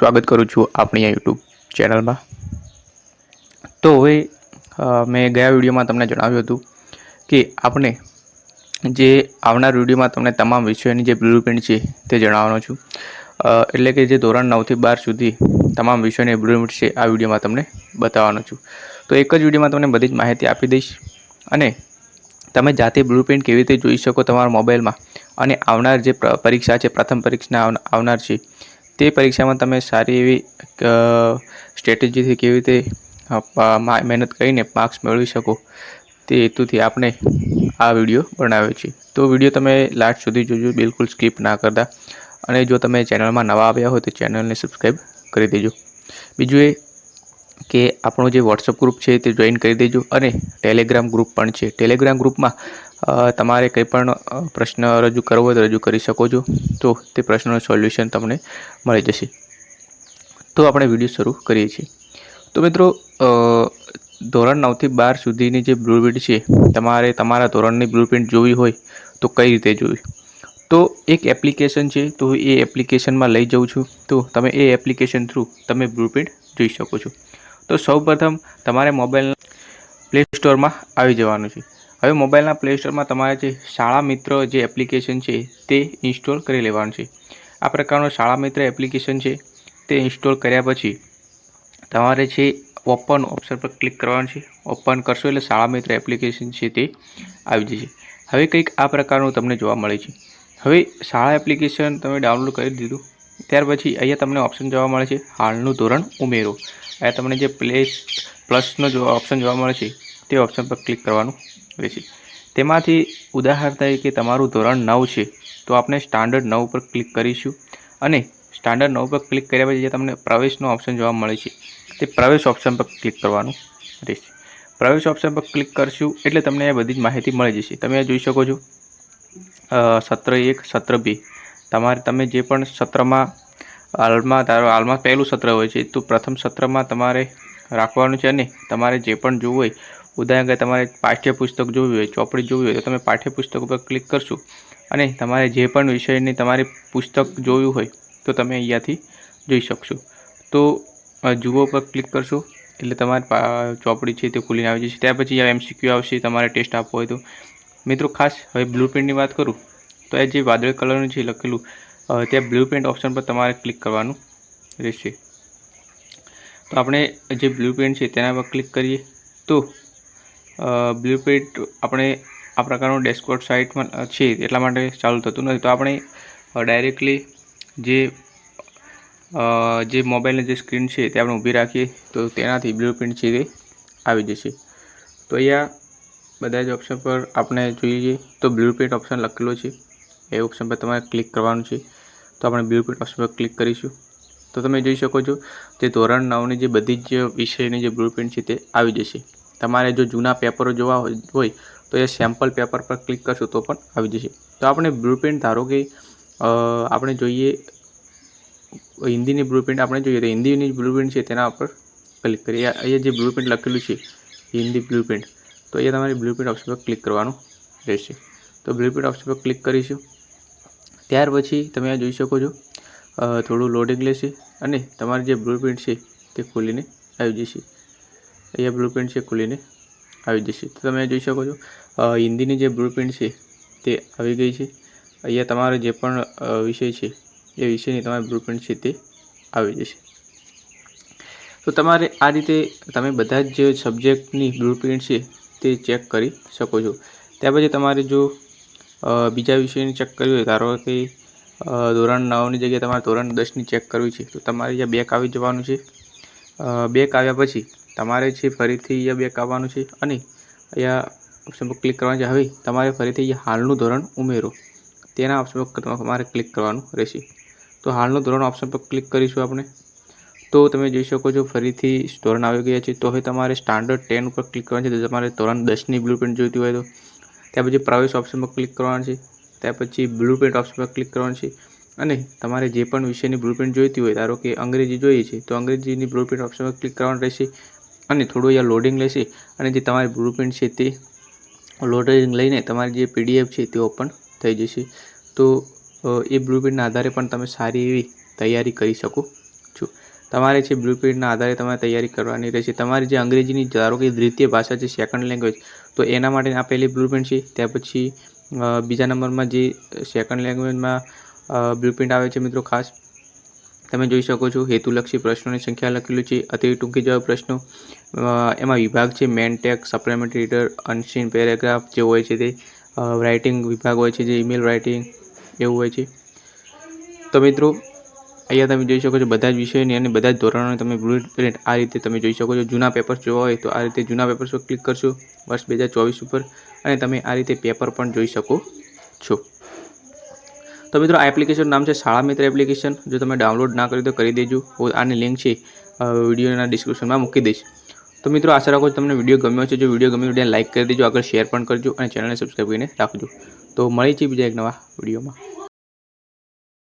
સ્વાગત કરું છું આપણી આ યુટ્યુબ ચેનલમાં. તો હવે મેં ગયા વિડીયોમાં તમને જણાવ્યું હતું કે આપણે જે આવનાર વિડીયોમાં તમને તમામ વિષયોની જે બ્લુપ્રિન્ટ છે તે જણાવવાનો છું. એટલે કે જે ધોરણ નવથી બાર સુધી તમામ વિષયોની બ્લુપ્રિન્ટ છે આ વિડીયોમાં તમને બતાવવાનો છું. તો એક જ વિડીયોમાં તમને બધી જ માહિતી આપી દઈશ અને તમે જાતે બ્લુપ્રિન્ટ કેવી રીતે જોઈ શકો તમારા મોબાઈલમાં? અને આવનાર જે પરીક્ષા છે, પ્રથમ પરીક્ષા આવનાર છે તે પરીક્ષામાં તમે સારી એવી સ્ટ્રેટેજીથી કેવી રીતે મહેનત કરીને માર્ક્સ મેળવી શકો તે હેતુથી આપણે આ વીડિયો બનાવ્યો છે. તો વીડિયો તમે લાસ્ટ સુધી જોજો, બિલકુલ સ્કીપ ના કરતા. અને જો તમે ચેનલમાં નવા આવ્યા હોય તો ચેનલને સબસ્ક્રાઈબ કરી દેજો. બીજું એ કે આપણો જે વોટ્સઅપ ગ્રુપ છે તે જોઈન કરી દેજો અને ટેલિગ્રામ ગ્રુપ પણ છે. ટેલિગ્રામ ગ્રુપમાં તમારે કંઈ પણ પ્રશ્ન રજૂ કરવો હોય તો રજૂ કરી શકો છો. તો તે પ્રશ્નનું સોલ્યુશન તમને મળી જશે. તો આપણે વીડિયો શરૂ કરીએ છીએ. તો મિત્રો ધોરણ નવથી બાર સુધીની જે બ્લુપ્રિન્ટ છે, તમારે તમારા ધોરણની બ્લુપ્રિન્ટ જોવી હોય તો કઈ રીતે જોવી? તો એક એપ્લિકેશન છે, તો એ એપ્લિકેશનમાં લઈ જાઉં છું. તો તમે એ એપ્લિકેશન થ્રુ તમે બ્લુપ્રિન્ટ જોઈ શકો છો. તો સૌપ્રથમ તમારે મોબાઈલ પ્લે સ્ટોરમાં આવી જવાનું છે. હવે મોબાઈલના પ્લે સ્ટોરમાં તમારે જે શાળા મિત્ર જે એપ્લિકેશન છે તે ઇન્સ્ટોલ કરી લેવાનું છે. આ પ્રકારનું શાળા મિત્ર એપ્લિકેશન છે તે ઇન્સ્ટોલ કર્યા પછી તમારે છે ઓપન ઓપ્શન પર ક્લિક કરવાનું છે ઓપન કરશો એટલે શાળા મિત્ર એપ્લિકેશન છે તે આવી જશે. હવે કંઈક આ પ્રકારનું તમને જોવા મળે છે. હવે શાળા એપ્લિકેશન તમે ડાઉનલોડ કરી દીધું. ત્યાર પછી અહીંયા તમને ઓપ્શન જોવા મળે છે, હાલનું ધોરણ ઉમેરો. અહીંયા તમને જે પ્લે પ્લસનો જો ઓપ્શન જોવા મળે છે, તે ઓપ્શન પર ક્લિક કરવાનું. રહેશે તેમાંથી ઉદાહરણ તરીકે તમારું ધોરણ નવ છે, તો આપણે સ્ટાન્ડર્ડ નવ પર ક્લિક કરીશું અને સ્ટાન્ડર્ડ નવ પર ક્લિક કર્યા પછી જે તમને પ્રવેશનો ઓપ્શન જોવા મળે છે, તે પ્રવેશ ઓપ્શન પર ક્લિક કરવાનું રહેશે. પ્રવેશ ઓપ્શન પર ક્લિક કરશું એટલે તમને એ બધી જ માહિતી મળી જશે. તમે જોઈ શકો છો સત્ર એક, સત્ર બે. તમારે, તમે જે પણ સત્રમાં, હાલમાં ધારો હાલમાં પહેલું સત્ર હોય છે, તો પ્રથમ સત્રમાં તમારે રાખવાનું છે અને તમારે જે પણ જોવું હોય ઉદાહરણ કે તમારે પાઠ્યપુસ્તક જોવી હોય, ચોપડી જોવી હોય, તો તમે પાઠ્યપુસ્તક ઉપર ક્લિક કરશો. અને તમારે જે પણ વિષયની તમારે પુસ્તક જોયું હોય, તો તમે અહીંયાથી જોઈ શકશો. તો જુઓ પર ક્લિક કરશો, એટલે તમારી ચોપડી છે તે ખુલીને આવી જશે. ત્યાર પછી એમસીક્યુ આવશે, તમારે ટેસ્ટ આપવો હોય તો. મિત્રો, ખાસ હવે બ્લુપ્રિન્ટની વાત કરું, તો એ જે વાદળી કલરનું છે લખેલું ત્યાં બ્લુ પ્રિન્ટ ઓપ્શન પર તમારે ક્લિક કરવાનું રહેશે. તો આપણે જે બ્લુપ્રિન્ટ છે તેના પર ક્લિક કરીએ. તો બ્લુપ્રિન્ટ આપણે આ પ્રકારનું ડેશબોર્ડ સાઇટમાં છે, એટલા માટે ચાલુ થતું નથી. તો આપણે ડાયરેક્ટલી જે જે મોબાઈલની જે સ્ક્રીન છે, તે આપણે ઊભી રાખીએ, તો તેનાથી બ્લુપ્રિન્ટ છે તે આવી જશે. તો અહીંયા બધા જ ઓપ્શન પર આપણે જોઈએ તો બ્લુપ્રિન્ટ ઓપ્શન લખેલો છે. એ ઓપ્શન પર તમારે ક્લિક કરવાનું છે. તો આપણે બ્લુપ્રિન્ટ ઓપ્શન પર ક્લિક કરીશું. તો તમે જોઈ શકો છો, જે ધોરણ નવની જે બધી જ વિષયની જે બ્લુપ્રિન્ટ છે તે આવી જશે. તમારે જો જૂના પેપરો જોવા હોય તો એ સેમ્પલ પેપર પર ક્લિક કરશો તો પણ આવી જશે. તો આપણે બ્લુપ્રિન્ટ ધારો કે આપણે જોઈએ, હિન્દીની બ્લુપ્રિન્ટ આપણે જોઈએ, તો હિન્દીની બ્લુપ્રિન્ટ છે તેના ઉપર ક્લિક કરીએ. અહીંયા જે જે બ્લુપ્રિન્ટ લખેલું છે, હિન્દી બ્લુપ્રિન્ટ તો અહીંયા તમારે બ્લુપ્રિન્ટ ઓપ્શન પર ક્લિક કરવાનું રહેશે. તો બ્લુપ્રિન્ટ ઓપ્શન પર ક્લિક કરીશું. ત્યાર પછી તમે આ જોઈ શકો છો થોડું લોડિંગ લેશે અને તમારી જે બ્લુપ્રિન્ટ છે તે ખોલીને આવી જશે. અહીંયા બ્લુ પ્રિન્ટ છે ખુલીને આવી જશે. તો તમે જોઈ શકો છો હિન્દીની જે બ્લુ પ્રિન્ટ છે તે આવી ગઈ છે. અહીંયા તમારો જે પણ વિષય છે, એ વિષયની તમારી બ્લુપ્રિન્ટ છે તે આવી જશે. તો તમારે આ રીતે તમે બધા જ જે સબ્જેક્ટની બ્લુ પ્રિન્ટ છે તે ચેક કરી શકો છો. ત્યાર પછી તમારે જો બીજા વિષયની ચેક કરવી હોય, ધારો કે ધોરણ નવની જગ્યાએ તમારે ધોરણ દસની ચેક કરવી છે, તો તમારે જ્યાં બેક આવી જવાનું છે. બેક આવ્યા પછી તમારે છે ફરીથી અહીંયા બેક આવવાનું છે અને અહીંયા ઓપ્શન પર ક્લિક કરવાનું છે, હવે તમારે ફરીથી અહીંયા હાલનું ધોરણ ઉમેરો. તેના ઓપ્શન પર તમારે ક્લિક કરવાનું રહેશે. તો હાલનું ધોરણ ઓપ્શન પર ક્લિક કરીશું આપણે. તો તમે જોઈ શકો છો ફરીથી ધોરણ આવી ગયા છે. તો હવે તમારે સ્ટાન્ડર્ડ ટેન ઉપર ક્લિક કરવાનું છે. તો તમારે ધોરણ દસની બ્લુપ્રિન્ટ જોઈતી હોય તો. ત્યાર પછી પ્રવેશ ઓપ્શન પર ક્લિક કરવાનું છે. ત્યાર પછી બ્લુપ્રિન્ટ ઓપ્શન પર ક્લિક કરવાનું છે. અને તમારે જે પણ વિષયની બ્લુપ્રિન્ટ જોઈતી હોય, ધારો કે અંગ્રેજી જોઈએ છે, તો અંગ્રેજીની બ્લુપ્રિન્ટ ઓપ્શન પર ક્લિક કરવાનું રહેશે. અને થોડું અહીંયા લોડિંગ લેશે અને જે તમારી બ્લુપ્રિન્ટ છે તે લોડિંગ લઈને તમારી જે પીડીએફ છે તે ઓપન થઈ જશે. તો એ એ બ્લુપ્રિન્ટના આધારે પણ તમે સારી એવી તૈયારી કરી શકો છો. તમારે છે બ્લુપ્રિન્ટના આધારે તમારે તૈયારી કરવાની રહેશે. તમારી જે અંગ્રેજીની, ધારો કે દ્વિતીય ભાષા છે સેકન્ડ લેંગ્વેજ તો એના માટે આ પહેલી બ્લુપ્રિન્ટ છે. ત્યાર પછી બીજા નંબરમાં જે સેકન્ડ લેંગ્વેજમાં બ્લુપ્રિન્ટ આવે છે મિત્રો ખાસ તમે જોઈ શકો છો, હેતુલક્ષી પ્રશ્નોની સંખ્યા લખેલું છે, અતિ ટૂંકી જવાબ પ્રશ્નો. એમાં વિભાગ છે main text supplementary reader unseen paragraph જે હોય છે તે રાઇટિંગ વિભાગ હોય છે, જે ઈમેલ રાઇટિંગ એવું હોય છે. તો મિત્રો, અહીંયા તમે જોઈ શકો છો બધા જ વિષયોની અને બધા જ ધોરણોની તમે બ્લુ પ્રિન્ટ આ રીતે તમે જોઈ શકો છો. જૂના પેપર્સ જોવા હોય તો આ રીતે જૂના પેપર્સ પર ક્લિક કરશો, વર્ષ બે હજાર ચોવીસ ઉપર, અને તમે આ રીતે પેપર પણ જોઈ શકો છો. તો મિત્રો, આ એપ્લિકેશન નામ છે શાળા મિત્ર એપ્લિકેશન જો તમે ડાઉનલોડ ના કરી તો કરી દેજો. હું આની લિંક છે વિડીયોના ડિસ્ક્રિપ્શનમાં મૂકી દઈશ. તો મિત્રો, આશા રાખો તમને વીડિયો ગમ્યો છે જો વીડિયો ગમ્યો વીડિયો લાઇક કરી દેજો. આગળ શેર પણ કરજો અને ચેનલને સબસ્ક્રાઈબ કરીને રાખજો. તો મળી છે બીજા એક નવા વિડીયોમાં.